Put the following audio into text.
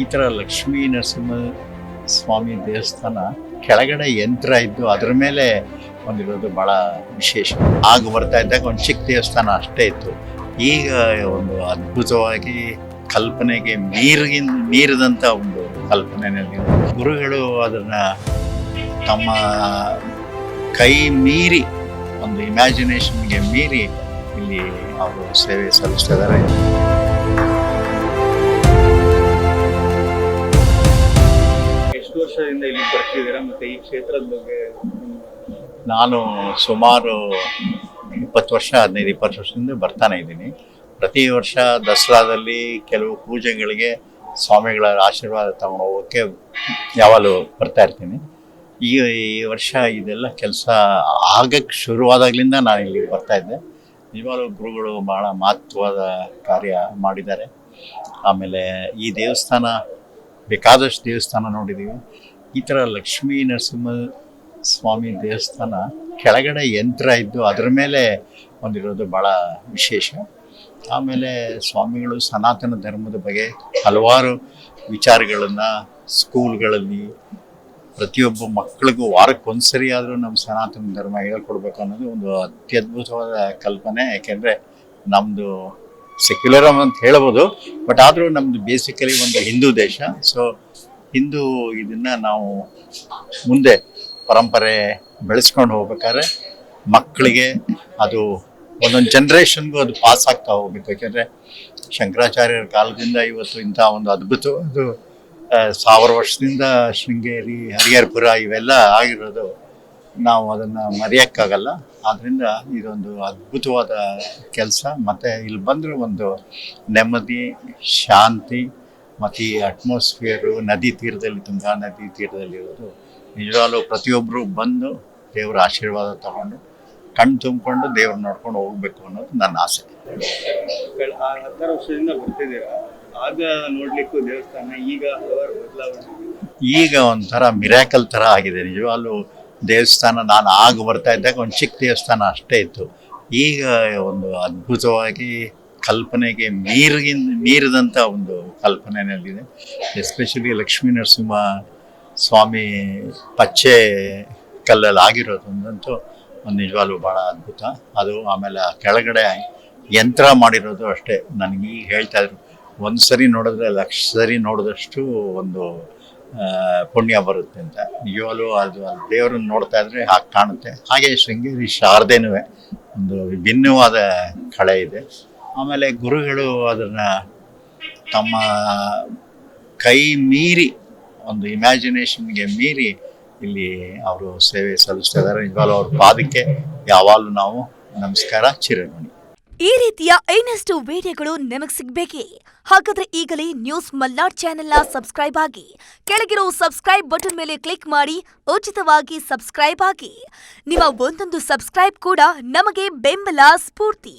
ಈ ಥರ ಲಕ್ಷ್ಮೀ ನರಸಿಂಹ ಸ್ವಾಮಿ ದೇವಸ್ಥಾನ ಕೆಳಗಡೆ ಯಂತ್ರ ಇದ್ದು ಅದ್ರ ಮೇಲೆ ಒಂದಿರೋದು ಭಾಳ ವಿಶೇಷ. ಆಗ ಬರ್ತಾ ಇದ್ದಾಗ ಒಂದು ಚಿಕ್ಕ ದೇವಸ್ಥಾನ ಅಷ್ಟೇ ಇತ್ತು. ಈಗ ಒಂದು ಅದ್ಭುತವಾಗಿ ಕಲ್ಪನೆಗೆ ಮೀರಿಗಿನ್ ಮೀರಿದಂಥ ಒಂದು ಕಲ್ಪನೆಯಲ್ಲಿ ಗುರುಗಳು ಅದನ್ನ ತಮ್ಮ ಕೈ ಮೀರಿ, ಒಂದು ಇಮ್ಯಾಜಿನೇಷನ್ಗೆ ಮೀರಿ ಇಲ್ಲಿ ಅವರು ಸೇವೆ ಸಲ್ಲಿಸ್ತಾ ಇದ್ದಾರೆ. ಎಷ್ಟು ವರ್ಷದಿಂದ ಇಲ್ಲಿ ಬರ್ತಿದ್ದೀರಾ ಮತ್ತೆ ಈ ಕ್ಷೇತ್ರದ ಬಗ್ಗೆ? ನಾನು ಸುಮಾರು ಇಪ್ಪತ್ತು ವರ್ಷ, ಹದಿನೈದು, ಇಪ್ಪತ್ತು ವರ್ಷದಿಂದ ಬರ್ತಾನೆ ಇದ್ದೀನಿ. ಪ್ರತಿ ವರ್ಷ ದಸರಾದಲ್ಲಿ ಕೆಲವು ಪೂಜೆಗಳಿಗೆ ಸ್ವಾಮಿಗಳ ಆಶೀರ್ವಾದ ತಗೊಂಡು ಹೋಗೋಕ್ಕೆ ಯಾವಾಗಲೂ ಬರ್ತಾ ಇರ್ತೀನಿ. ಈ ವರ್ಷ ಇದೆಲ್ಲ ಕೆಲಸ ಆಗಕ್ಕೆ ಶುರುವಾದಾಗಲಿಂದ ನಾನು ಇಲ್ಲಿ ಬರ್ತಾ ಇದ್ದೆ. ನಿಜವಾಗ್ಲೂ ಗುರುಗಳು ಭಾಳ ಮಹತ್ವದ ಕಾರ್ಯ ಮಾಡಿದ್ದಾರೆ. ಆಮೇಲೆ ಈ ದೇವಸ್ಥಾನ ಬೇಕಾದಷ್ಟು ದೇವಸ್ಥಾನ ನೋಡಿದ್ದೀವಿ ಈ ಥರ ಲಕ್ಷ್ಮೀ ನರಸಿಂಹ ಸ್ವಾಮಿ ದೇವಸ್ಥಾನ ಕೆಳಗಡೆ ಯಂತ್ರ ಇದ್ದು ಅದರ ಮೇಲೆ ಒಂದಿರೋದು ಭಾಳ ವಿಶೇಷ. ಆಮೇಲೆ ಸ್ವಾಮಿಗಳು ಸನಾತನ ಧರ್ಮದ ಬಗ್ಗೆ ಹಲವಾರು ವಿಚಾರಗಳನ್ನು ಸ್ಕೂಲ್ಗಳಲ್ಲಿ ಪ್ರತಿಯೊಬ್ಬ ಮಕ್ಕಳಿಗೂ ವಾರಕ್ಕೊಂದ್ಸರಿ ಆದರೂ ನಮ್ಮ ಸನಾತನ ಧರ್ಮ ಹೇಳ್ಕೊಡ್ಬೇಕು ಅನ್ನೋದು ಒಂದು ಅತ್ಯದ್ಭುತವಾದ ಕಲ್ಪನೆ. ಯಾಕೆಂದರೆ ನಮ್ಮದು ಸೆಕ್ಯುಲರಮ್ ಅಂತ ಹೇಳ್ಬೋದು. ಬಟ್ ಆದರೂ ನಮ್ಮದು ಬೇಸಿಕಲಿ ಒಂದು ಹಿಂದೂ ದೇಶ. ಸೊ ಹಿಂದೂ ಇದನ್ನು ನಾವು ಮುಂದೆ ಪರಂಪರೆ ಬೆಳೆಸ್ಕೊಂಡು ಹೋಗ್ಬೇಕಾದ್ರೆ ಮಕ್ಕಳಿಗೆ ಅದು ಒಂದೊಂದು ಜನ್ರೇಷನ್ಗೂ ಅದು ಪಾಸ್ ಆಗ್ತಾ ಹೋಗ್ಬೇಕು. ಯಾಕೆಂದರೆ ಶಂಕರಾಚಾರ್ಯರ ಕಾಲದಿಂದ ಇವತ್ತು ಇಂಥ ಒಂದು ಅದ್ಭುತ ಅದು ಸಾವಿರ ವರ್ಷದಿಂದ ಶೃಂಗೇರಿ, ಹರಿಹರಪುರ ಇವೆಲ್ಲ ಆಗಿರೋದು. ನಾವು ಅದನ್ನು ಮರೆಯೋಕ್ಕಾಗಲ್ಲ. ಆದ್ದರಿಂದ ಇದೊಂದು ಅದ್ಭುತವಾದ ಕೆಲಸ. ಮತ್ತು ಇಲ್ಲಿ ಬಂದರೆ ಒಂದು ನೆಮ್ಮದಿ ಶಾಂತಿ ಮತ್ತು ಈ ಅಟ್ಮಾಸ್ಫಿಯರು ನದಿ ತೀರದಲ್ಲಿ ತುಂಗಾ ನದಿ ತೀರದಲ್ಲಿರೋದು ನಿಜವಾಗ್ಲೂ ಪ್ರತಿಯೊಬ್ಬರು ಬಂದು ದೇವರ ಆಶೀರ್ವಾದ ತಗೊಂಡು ಕಣ್ಣು ತುಂಬಿಕೊಂಡು ದೇವ್ರ ನೋಡ್ಕೊಂಡು ಹೋಗ್ಬೇಕು ಅನ್ನೋದು ನನ್ನ ಆಸೆ. ಹತ್ತಾರು ವರ್ಷದಿಂದ ಬರ್ತಿದ್ದೀರಾ? ಆಗ ನೋಡ್ಲಿಕ್ಕೂ ದೇವಸ್ಥಾನ ಈಗ ಹಲವಾರು ಬದಲಾವಣೆ ಈಗ ಒಂಥರ ಮಿರಾಕಲ್ ಥರ ಆಗಿದೆ. ನಿಜವಾಗ್ಲೂ ದೇವಸ್ಥಾನ ನಾನು ಆಗ ಬರ್ತಾ ಇದ್ದಾಗ ಒಂದು ಚಿಕ್ಕ ದೇವಸ್ಥಾನ ಅಷ್ಟೇ ಇತ್ತು. ಈಗ ಒಂದು ಅದ್ಭುತವಾಗಿ ಕಲ್ಪನೆಗೆ ಮೀರಿಗಿನ್ ಮೀರಿದಂಥ ಒಂದು ಕಲ್ಪನೆಯಲ್ಲಿದೆ. ಎಸ್ಪೆಷಲಿ ಲಕ್ಷ್ಮೀ ನರಸಿಂಹ ಸ್ವಾಮಿ ಪಚ್ಚೆ ಕಲ್ಲಲ್ಲಿ ಆಗಿರೋದೊಂದಂತೂ ಒಂದು ನಿಜವಾಗ್ಲೂ ಭಾಳ ಅದ್ಭುತ. ಅದು ಆಮೇಲೆ ಕೆಳಗಡೆ ಯಂತ್ರ ಮಾಡಿರೋದು ಅಷ್ಟೇ. ನನಗೆ ಈಗ ಹೇಳ್ತಾ ಇದ್ರು ಒಂದು ಸರಿ ನೋಡಿದ್ರೆ ಲಕ್ಷ ಸರಿ ನೋಡಿದಷ್ಟು ಒಂದು ಪುಣ್ಯ ಬರುತ್ತೆ ಅಂತ. ನಿಜವಾಗ್ಲೂ ಅದು ದೇವರನ್ನು ನೋಡ್ತಾ ಇದ್ರೆ ಹಾಗೆ ಕಾಣುತ್ತೆ. ಹಾಗೆ ಶೃಂಗೇರಿ ಶಾರದೇನೂ ಒಂದು ವಿಭಿನ್ನವಾದ ಕಳೆ ಇದೆ. ಆಮೇಲೆ ಗುರುಗಳು ಅದನ್ನು ತಮ್ಮ ಕೈ ಮೀರಿ, ಒಂದು ಇಮ್ಯಾಜಿನೇಷನ್ಗೆ ಮೀರಿ ಇಲ್ಲಿ ಅವರು ಸೇವೆ ಸಲ್ಲಿಸ್ತಾ ಇದ್ದಾರೆ ನಿಜವಾಗ್ಲೂ ಅವ್ರ ಪಾದಕ್ಕೆ ಯಾವಾಗಲೂ ನಾವು ನಮಸ್ಕಾರ ಚಿರಮಣಿ ಈ ರೀತಿಯ ಇನ್ನಷ್ಟು ವಿಡಿಯೋಗಳು ನಿಮಗೆ ಸಿಗ್ಬೇಕೇ? ಹಾಗಾದ್ರೆ ಈಗಲೇ ನ್ಯೂಸ್ ಮಲ್ನಾಡ್ ಚಾನೆಲ್ನ ಸಬ್ಸ್ಕ್ರೈಬ್ ಆಗಿ, ಕೆಳಗಿರೋ ಸಬ್ಸ್ಕ್ರೈಬ್ ಬಟನ್ ಮೇಲೆ ಕ್ಲಿಕ್ ಮಾಡಿ, ಉಚಿತವಾಗಿ ಸಬ್ಸ್ಕ್ರೈಬ್ ಆಗಿ. ನಿಮ್ಮ ಒಂದೊಂದು ಸಬ್ಸ್ಕ್ರೈಬ್ ಕೂಡ ನಮಗೆ ಬೆಂಬಲ ಸ್ಫೂರ್ತಿ.